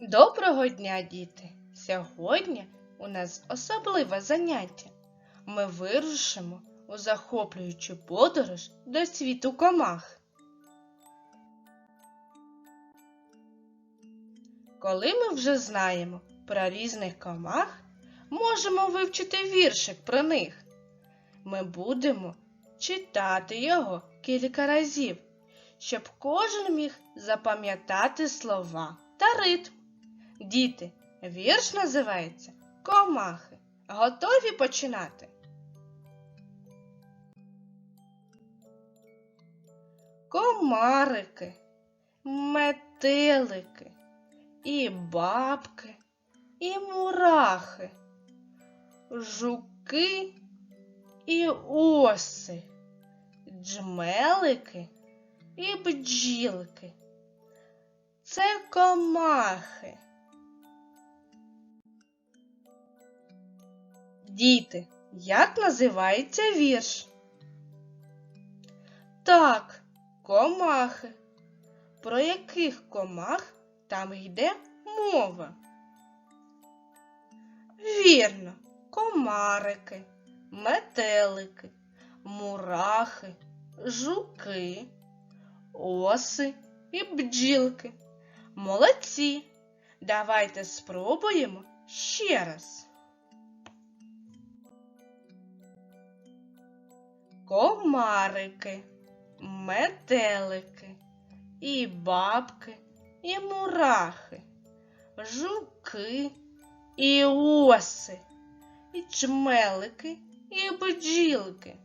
Доброго дня, діти! Сьогодні у нас особливе заняття. Ми вирушимо у захоплюючу подорож до світу комах. Коли ми вже знаємо про різних комах, можемо вивчити віршик про них. Ми будемо читати його кілька разів, щоб кожен міг запам'ятати слова та ритм. Діти, вірш називається Комахи. Готові починати? Комарики, метелики, і бабки, і мурахи, жуки і оси, джмелики і бджілки. Це комахи. Діти, як називається вірш? Так, комахи. Про яких комах там йде мова? Вірно, комарики, метелики, мурахи, жуки, оси і бджілки. Молодці! Давайте спробуємо ще раз. Комарики, метелики, і бабки, і мурахи, жуки, і оси, і чмелики, і бджілки.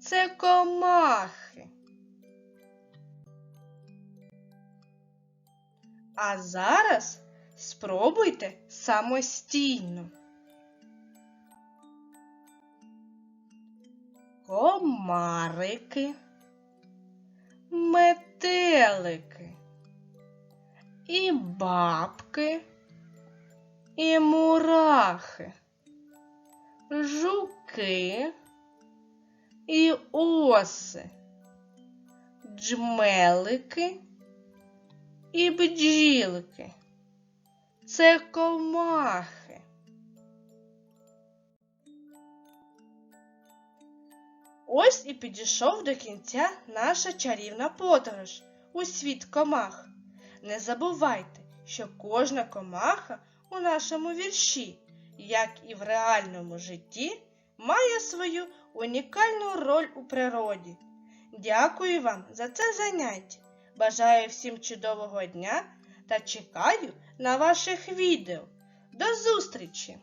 Це комахи. А зараз спробуйте самостійно. Комарики, метелики, і бабки, і мурахи, жуки і оси, джмелики і бджілки. Це комахи. Ось і підійшов до кінця наша чарівна подорож у світ комах. Не забувайте, що кожна комаха у нашому вірші, як і в реальному житті, має свою унікальну роль у природі. Дякую вам за це заняття. Бажаю всім чудового дня та чекаю на ваших відео. До зустрічі!